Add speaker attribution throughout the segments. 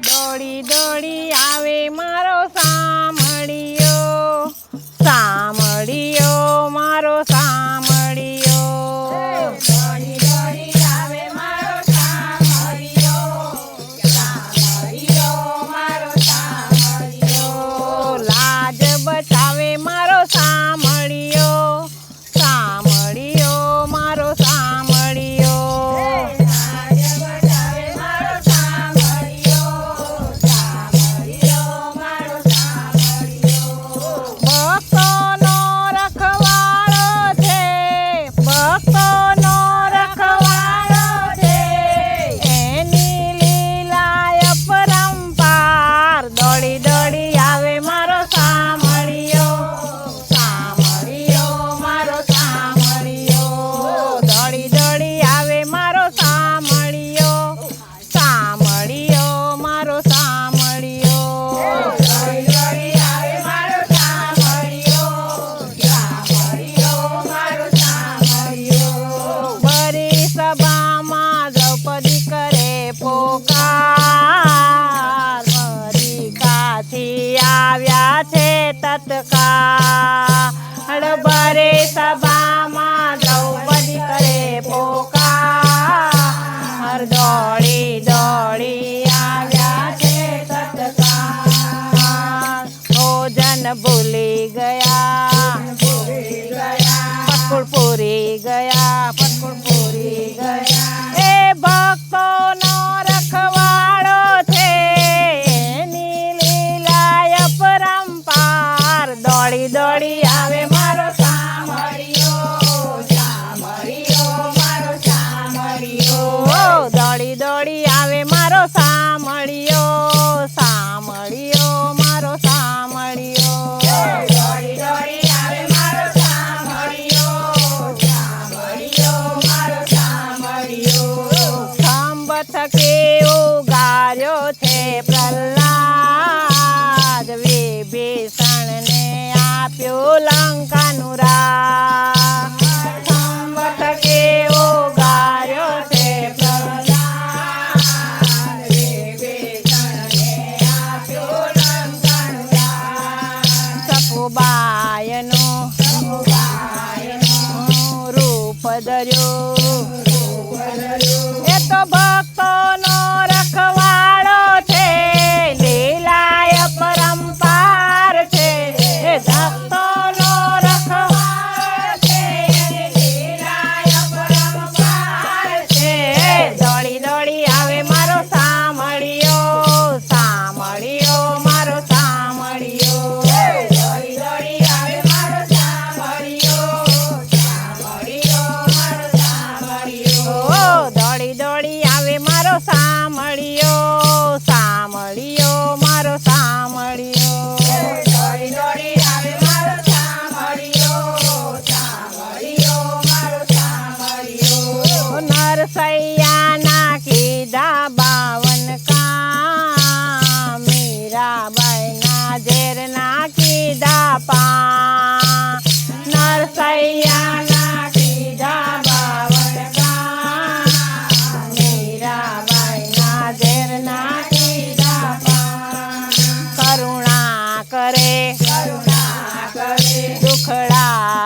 Speaker 1: દોડી દોડી આવે મારો સા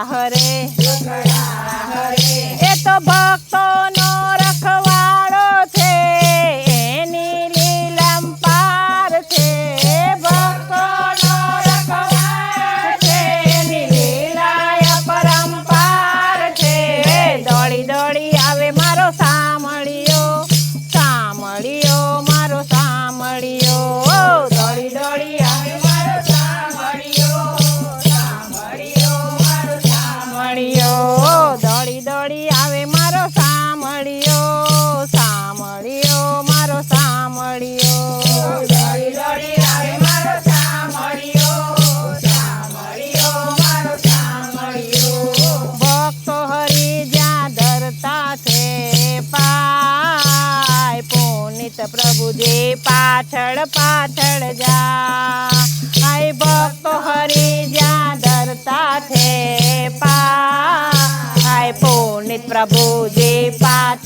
Speaker 1: hood. પાછળ જા. આઈ ભક્તો હરી જ્યાં ધરતા છે પા. આઈ પુનિત પ્રભુજી પાછળ